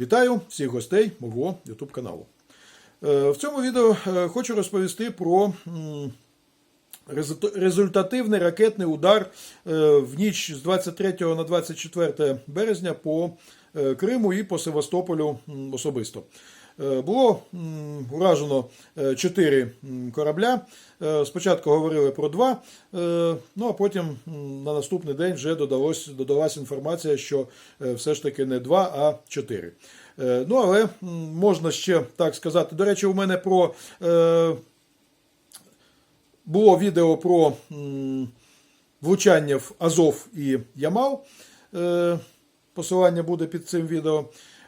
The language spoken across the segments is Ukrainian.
Вітаю всіх гостей мого YouTube каналу. Е, В цьому відео е, хочу розповісти про результативний ракетний удар е, в ніч з 23 на 24 березня по Криму і по Севастополю особисто. Е, Було уражено е, чотири корабля. Е, Спочатку говорили про два, ну а потім на наступний день вже додалось, додалась інформація, що все ж таки не два, а чотири. Ну, але можна ще так сказати. До речі, у мене про було відео про влучання в Азов і Ямал. Посилання буде під цим відео.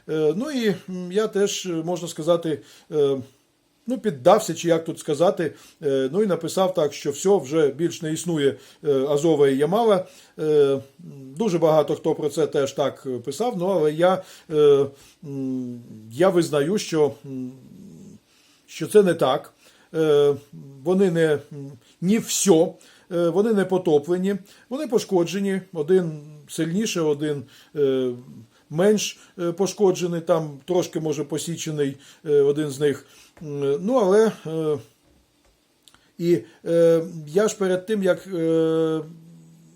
Е, Ну і я теж, е, можна сказати, е, ну, піддався, чи як тут сказати, ну і написав так, що все, вже більш не існує Азова і Ямала. Дуже багато хто про це теж так писав, ну але я, я визнаю, що, що це не так. Вони не ні все, вони не потоплені, вони пошкоджені. Один сильніше, один менш е, пошкоджений, там трошки може посічений е, один з них. Ну, але е, і я ж перед тим, як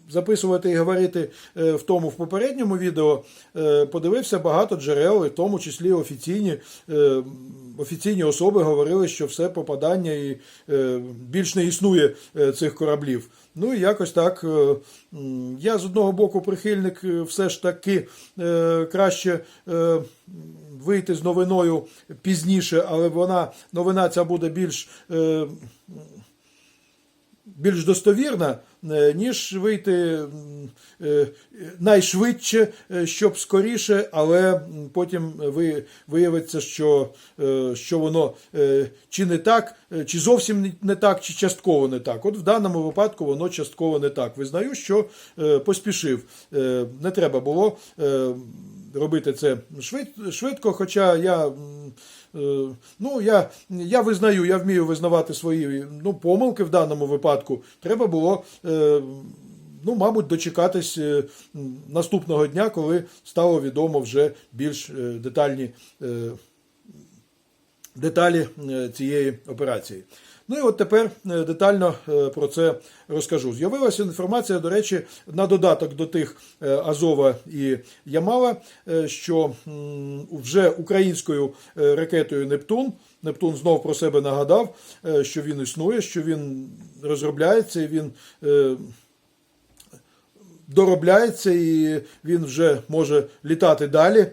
записувати і говорити е, в тому в попередньому відео, е, подивився багато джерел, і в тому числі офіційні, е, офіційні особи говорили, що все попадання і більш не існує цих кораблів. Ну і якось так. Я з одного боку прихильник все ж таки краще. Вийти з новиною пізніше, але вона новина ця буде більш більш достовірна, ніж вийти е, найшвидше, е, щоб скоріше, але потім ви- виявиться, що, е, що воно е, чи не так, е, чи зовсім не так, чи частково не так. От в даному випадку воно частково не так. Визнаю, що е, поспішив. Е, Не треба було е, робити це швидко, хоча я. Е, Ну, я, я визнаю, я вмію визнавати свої ну, помилки в даному випадку. Треба було, е, ну, мабуть, дочекатись е, наступного дня, коли стало відомо вже більш е, детальні е, деталі е, цієї операції. Ну і от тепер е, детально е, про це розкажу. З'явилася інформація, до речі, на додаток до тих е, Азова і Ямала, що вже українською ракетою Нептун. Нептун знов про себе нагадав, що він існує, що він розробляється, він доробляється і він вже може літати далі.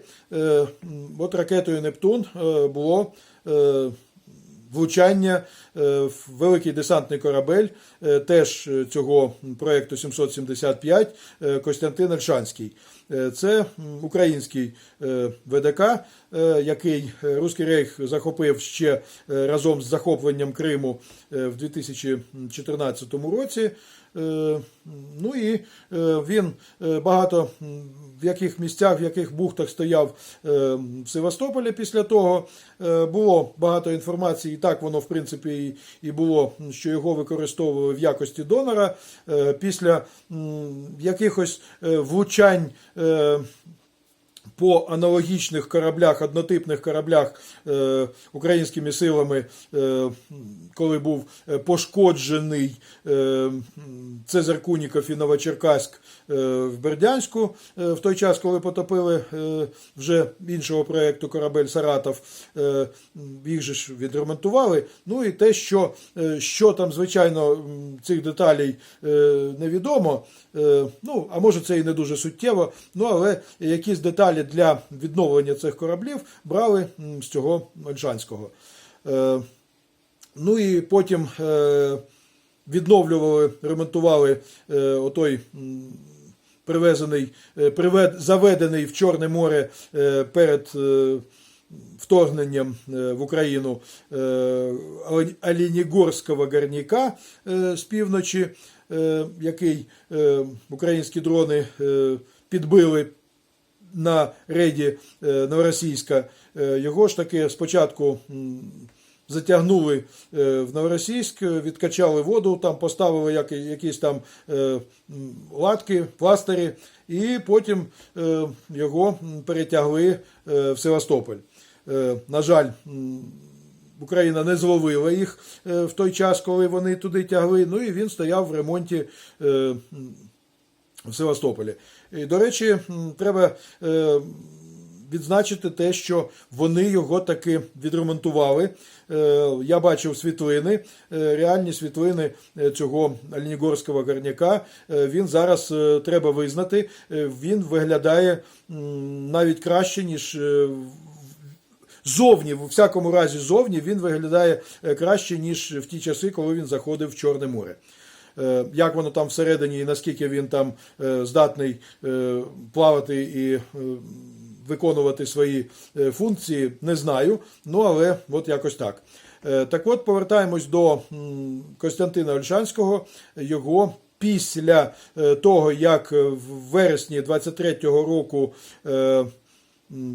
От ракетою Нептун було влучання е, в великий десантний корабель, е, теж е, цього проєкту 775 е, Костянтин Ельшанський. Е, Це український е, ВДК, е, який Руський Рейх захопив ще разом з захопленням Криму в 2014 році. Ну і він багато в яких місцях, в яких бухтах стояв в Севастополі після того. Було багато інформації, і так воно, в принципі, і- було, що його використовували в якості донора. Після якихось влучань. äh, по аналогічних кораблях, однотипних кораблях е, українськими силами, е, коли був е, пошкоджений е, Цезар Куніков і Новочеркаськ е, в Бердянську, е, в той час, коли потопили е, вже іншого проєкту корабель Саратов, е, їх же ж відремонтували. Ну і те, що, е, що там, звичайно, цих деталей е, невідомо. Е, Ну, а може це і не дуже суттєво, ну але якісь деталі для відновлення цих кораблів брали з цього Ольшанського. Е, Ну і потім е, відновлювали, ремонтували е, отой привезений, заведений в Чорне море перед вторгненням в Україну горняка е, з півночі, який українські дрони підбили на рейді е, Новоросійська. Е, Його ж таки спочатку затягнули е, в Новоросійськ, відкачали воду, там поставили якісь там латки, пластирі, і потім його перетягли в Севастополь. На жаль, Україна не зловила їх в той час, коли вони туди тягли. Ну і він стояв в ремонті в Севастополі. І, до речі, треба е, відзначити те, що вони його таки відремонтували. Е, Я бачив світлини, е, реальні світлини е, цього Альнігорського горняка. Е, Він зараз е, треба визнати, е, він виглядає м, навіть краще, ніж е, Зовні, в всякому разі, зовні він виглядає е, краще, ніж в ті часи, коли він заходив в Чорне море. Е, Як воно там всередині і наскільки він там е, здатний е, плавати і виконувати свої функції, не знаю. Ну, але от якось так. Так от повертаємось до Костянтина Ольшанського. Його після того, як в вересні 23-го року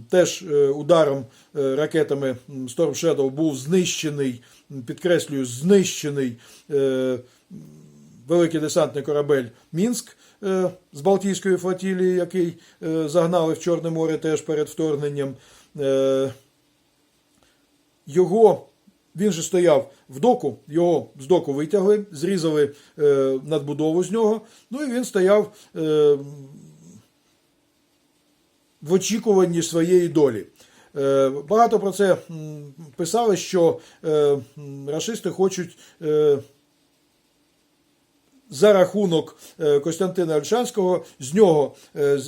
теж ударом ракетами Storm Shadow був знищений, підкреслюю, знищений великий десантний корабель Мінськ е, з Балтійської флотілії, який е, загнали в Чорне море теж перед вторгненням. Е, Його він же стояв в доку, його з доку витягли, зрізали надбудову з нього. Ну і він стояв в очікуванні своєї долі. Багато про це писали, що рашисти хочуть за рахунок е, Костянтина Ольшанського з нього е, е,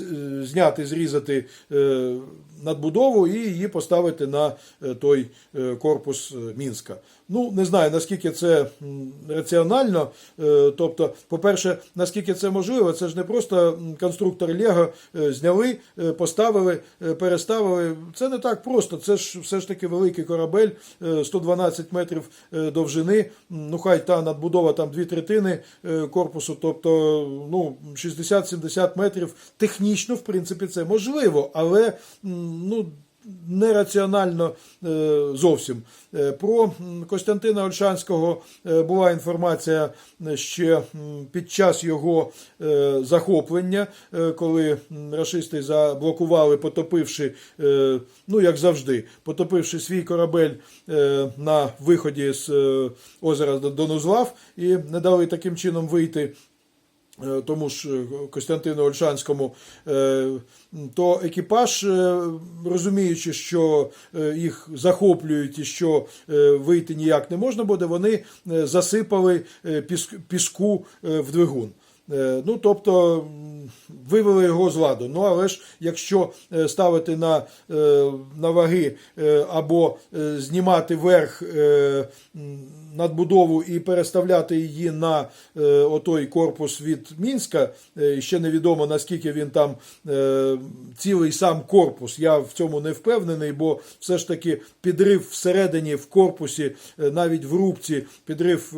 зняти, зрізати надбудову і її поставити на е, той е, корпус е, Мінська. Ну, не знаю, наскільки це раціонально. Тобто, по-перше, наскільки це можливо, це ж не просто конструктор Лего зняли, поставили, переставили. Це не так просто. Це ж все ж таки великий корабель, е, 112 метрів довжини. Ну, хай та надбудова там дві третини корпусу, тобто ну, 60-70 метрів. Технічно, в принципі, це можливо, але ну, нераціонально е, зовсім. Е, Про Костянтина Ольшанського е, була інформація ще під час його захоплення, коли м, рашисти заблокували, потопивши, ну як завжди, потопивши свій корабель на виході з озера Донузлав і не дали таким чином вийти тому ж е, Костянтину Ольшанському, е, то екіпаж, е, розуміючи, що е, їх захоплюють і що е, вийти ніяк не можна буде, вони е, засипали е, піску е, в двигун. Е, Ну, тобто вивели його з ладу. Ну, але ж якщо е, ставити на, е, на ваги або знімати верх надбудову і переставляти її на отой корпус від Мінська, ще невідомо наскільки він там цілий сам корпус. Я в цьому не впевнений, бо все ж таки підрив всередині в корпусі, навіть в рубці, підрив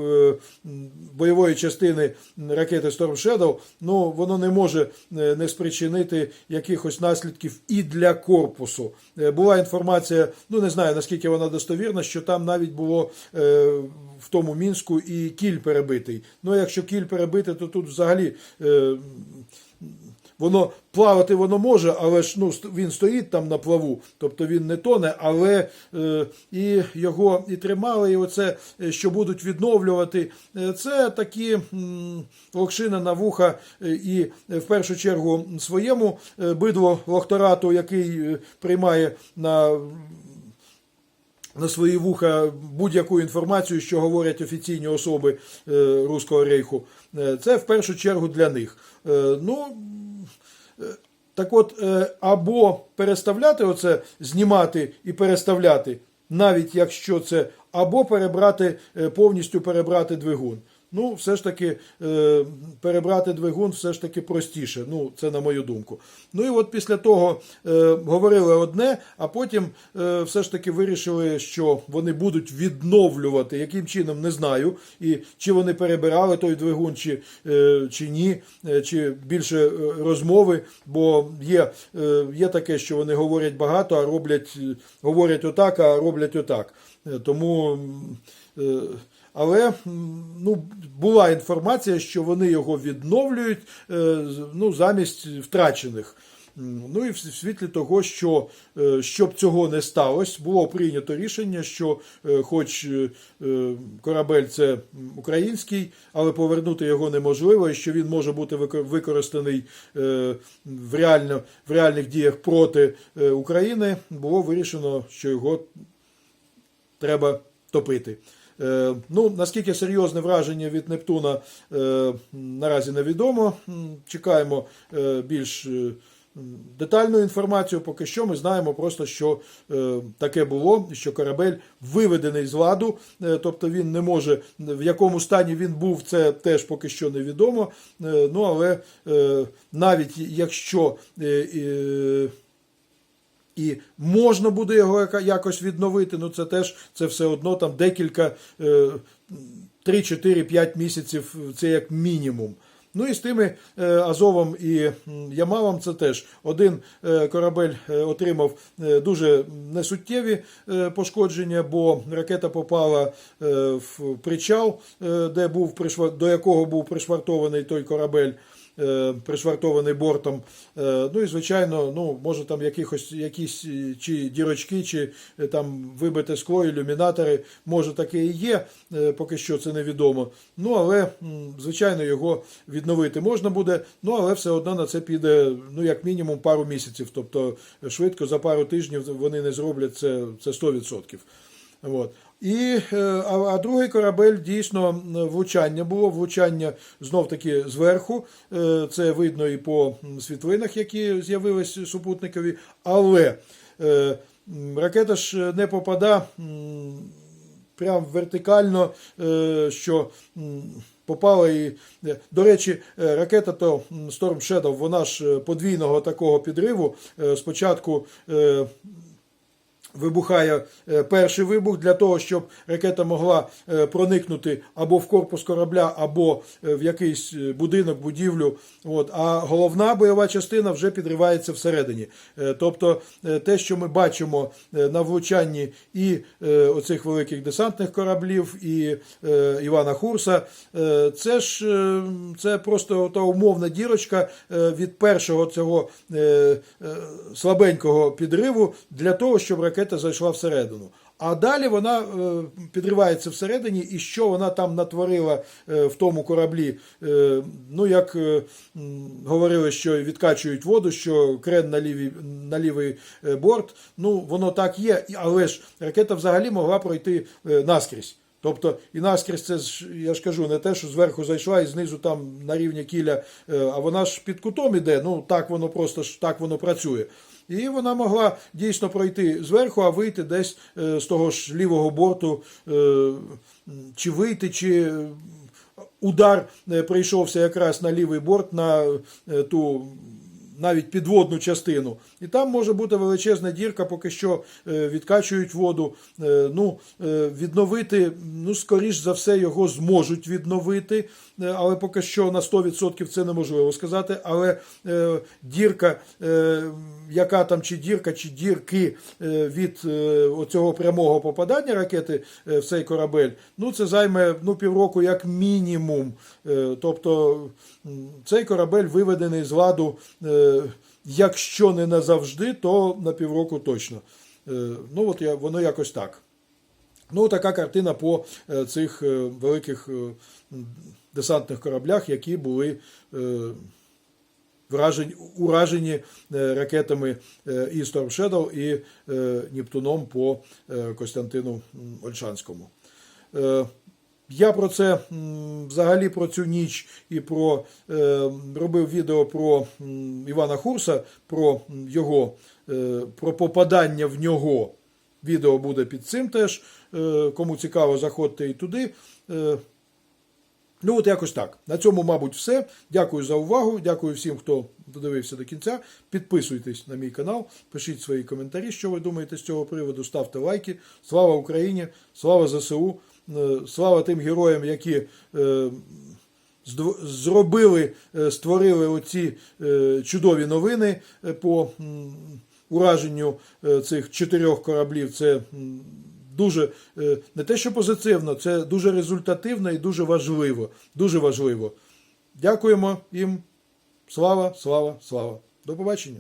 бойової частини ракети Storm Shadow, ну воно не може е, не спричинити якихось наслідків і для корпусу. Е, Була інформація, ну не знаю наскільки вона достовірна, що там навіть було е, в тому мінську і кіль перебитий. Ну якщо кіль перебитий, то тут взагалі. Воно плавати воно може, але ж ну він стоїть там на плаву, тобто він не тоне, але е, і його і тримали, і оце, е, що будуть відновлювати, е, це такі локшина на вуха, е, і в першу чергу своєму бидло лохторату, який приймає на на свої вуха будь-яку інформацію, що говорять офіційні особи е, Руського рейху. Це в першу чергу для них. Е, Ну, так от, е, або переставляти оце, знімати і переставляти, навіть якщо це, або перебрати, е, повністю перебрати двигун. Ну, все ж таки е, перебрати двигун все ж таки простіше. Ну, це на мою думку. Ну і от після того е, говорили одне, а потім е, все ж таки вирішили, що вони будуть відновлювати, яким чином не знаю, і чи вони перебирали той двигун, чи, е, чи ні, е, чи більше е, розмови, бо є, е, є таке, що вони говорять багато, а роблять, говорять отак, а роблять отак. Е, Тому. Е, Але ну, була інформація, що вони його відновлюють е, ну, замість втрачених. Ну і в світлі того, що е, щоб цього не сталося, було прийнято рішення, що хоч корабель це український, але повернути його неможливо, і що він може бути використаний в, реально, в реальних діях проти України, було вирішено, що його треба топити. Е, ну, наскільки серйозне враження від Нептуна е, наразі невідомо. Чекаємо е, більш детальну інформацію. Поки що ми знаємо просто, що таке було, що корабель виведений з ладу, тобто він не може, в якому стані він був, це теж поки що невідомо. Ну, але навіть якщо і можна буде його якось відновити. Ну це теж це все одно там декілька е, 3, 4, 5 місяців. Це як мінімум. Ну і з тими е, Азовом і Ямалом це теж один е, корабель е, отримав е, дуже несуттєві е, пошкодження, бо ракета попала е, в причал, е, де був до якого був пришвартований той корабель е, пришвартований бортом. Е, Ну і звичайно, ну може там якихось якісь е, чи дірочки, чи е, там вибите скло, ілюмінатори, може таке і є, е, поки що це невідомо. Ну але звичайно його відновити можна буде. Ну але все одно на це піде ну як мінімум пару місяців. Тобто швидко за пару тижнів вони не зроблять це, це 100%. От. І, е, а, а другий корабель дійсно влучання було, влучання знов таки зверху. Е, Це видно і по світлинах, які з'явились супутникові. Але е, ракета ж не попада прям вертикально, що попала і. До речі, ракета то Storm Shadow, вона ж подвійного такого підриву. Спочатку. Вибухає е, перший вибух для того, щоб ракета могла е, проникнути або в корпус корабля, або е, в якийсь будинок, будівлю. От. А головна бойова частина вже підривається всередині. Тобто те, що ми бачимо на влучанні і оцих великих десантних кораблів, і Івана Хурса, це ж це просто та умовна дірочка від першого цього слабенького підриву для того, щоб ракета зайшла всередину. А далі вона е, підривається всередині, і що вона там натворила е, в тому кораблі. Е, ну, як говорили, що відкачують воду, що крен на, лівій, на лівий борт. Ну, воно так є, але ж ракета взагалі могла пройти наскрізь. Тобто і наскрізь це ж, я ж кажу, не те, що зверху зайшла і знизу там на рівні кіля, а вона ж під кутом іде. Ну так воно просто так воно працює. І вона могла дійсно пройти зверху, а вийти десь е, з того ж лівого борту, е, чи вийти, чи е, удар прийшовся якраз на лівий борт, на ту навіть підводну частину. І там може бути величезна дірка, поки що е, відкачують воду. Е, Ну, е, відновити, ну, скоріш за все, його зможуть відновити, але поки що на 100% це неможливо сказати. Але дірка, яка там чи дірка, чи дірки від оцього прямого попадання ракети в цей корабель, ну це займе ну, півроку як мінімум. Тобто цей корабель виведений з ладу, якщо не назавжди, то на півроку точно. Е, Ну, от я, воно якось так. Ну, така картина по е, цих е, великих е, десантних кораблях, які були е, вражені, уражені е, ракетами е, і Storm Shadow, і е, Нептуном по е, Костянтину Ольшанському. Я про це взагалі про цю ніч і про е, робив відео про Івана Хурса, про його е, про попадання в нього. Відео буде під цим теж. Е, Кому цікаво, заходьте і туди. Е, Ну, от якось так. На цьому, мабуть, все. Дякую за увагу. Дякую всім, хто додивився до кінця. Підписуйтесь на мій канал, пишіть свої коментарі, що ви думаєте з цього приводу. Ставте лайки. Слава Україні! Слава ЗСУ! Е, Слава тим героям, які е, зробили, е, створили оці чудові новини по ураженню цих чотирьох кораблів. Це дуже не те, що позитивно, це дуже результативно і дуже важливо. Дуже важливо. Дякуємо їм. Слава, слава, слава. До побачення.